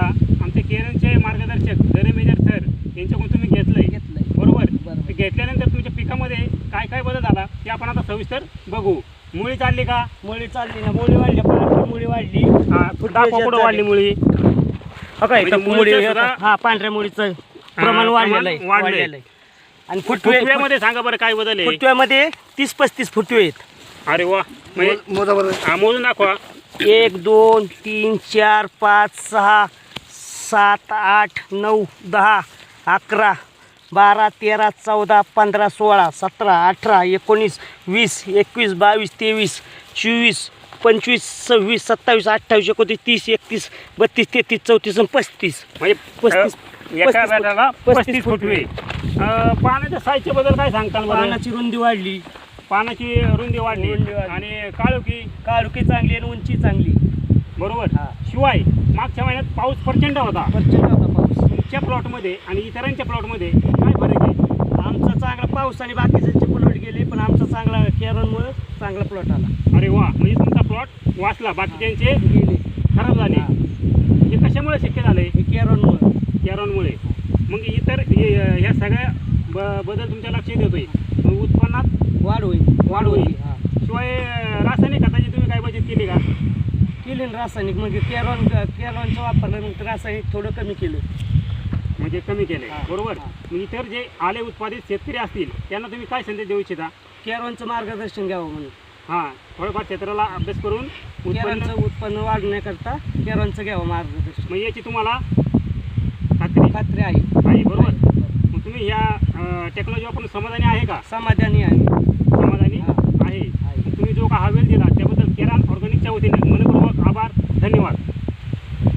प्लॉटला आमचे केरळचे मार्गदर्शक दरे मेजर सर यांच्याकडून तुम्ही घेतलंय. घेतलंय. बरोबर. ते घेतल्यानंतर तुमच्या पिकामध्ये काय काय बदल झाला ते आपण आता सविस्तर बघू. मुळी चालली का? मुळी चालली ना. मुळी वाढली. पांढरी मुळी वाढली. हा, कुठं वाढली मुळी? हो काय म्हणजे मुळी सुद्धा- हा पांढऱ्या मुळीचं प्रमाण वाढलेलं आहे. प्रमाण वाढलंय. वाढलेलं आहे. आणि फुटवे फुटव्यामध्ये सांगा बरं काय बदल आहे. फुटव्यामध्ये तीस पस्तीस फुटवे आहेत. अरे वा. म्हणजे हा, मोजून दाखवा. एक दोन तीन चार पाच सहा सात आठ नऊ दहा अकरा बारा तेरा चौदा पंधरा सोळा सतरा अठरा एकोणीस वीस एकवीस बावीस तेवीस चोवीस पंचवीस सव्वीस सत्तावीस अठ्ठावीस एकोणतीस तीस एकतीस बत्तीस तेहतीस चौतीस आणि पस्तीस. म्हणजे पस्तीस- एका पस्तीस फुटवे पानाच्या साईजच्या बद्दल काय सांगताल पानाची रुंदी वाढली. पानाची रुंदी वाढली रुंदी वाढली. आणि काळोखी काळुकी चांगली आणि उंची चांगली. बरोबर. हा. शिवाय मागच्या महिन्यात पाऊस प्रचंड होता. प्रचंड होता पाऊस. तुमच्या प्लॉटमध्ये आणि इतरांच्या प्लॉटमध्ये काय फरक आहे? आमचा चांगला पाऊस आणि बाकीच्यांचे प्लॉट गेले पण आमचा चांगला केरळमुळे चांगला प्लॉट आला. अरे वा. म्हणजे तुमचा प्लॉट वाचला बाकीच्यांचे गेले. खराब झाले. हे. कशामुळे शक्य झालंय? हे केरळमुळे. कॅरॉनमुळे मग इतर हे- ह्या सगळ्या ब बदल तुमच्या लक्षात येतोय? उत्पन्नात वाढ होईल. वाढ होईल. हा. शिवाय रासायनिक खताची तुम्ही काय बचत केली का? केली ना रासायनिक म्हणजे केरॉन केरॉनचं वापरलं नंतर रासायनिक थोडं कमी केलं. म्हणजे कमी केले हा. बरोबर? हा. मग इतर जे आले उत्पादित शेतकरी असतील त्यांना तुम्ही काय संदेश देऊ इच्छिता? केरॉनचं मार्गदर्शन घ्यावं म्हणून. हां थोडंफार क्षेत्राला अभ्यास करून उत्पन्न केरॉनचं उत्पन्न वाढण्याकरता केरॉनचं घ्यावं मार्गदर्शन. मग याची तुम्हाला खात्री खात्री आहे. आहे बरोबर? मग तुम्ही ह्या टेक्नॉलॉजी आपण समाधानी आहे का? समाधानी आहे. समाधानी आहे. तुम्ही जो का हवेल दिला त्याबद्दल केरान ऑर्गॅनिकच्या वतीने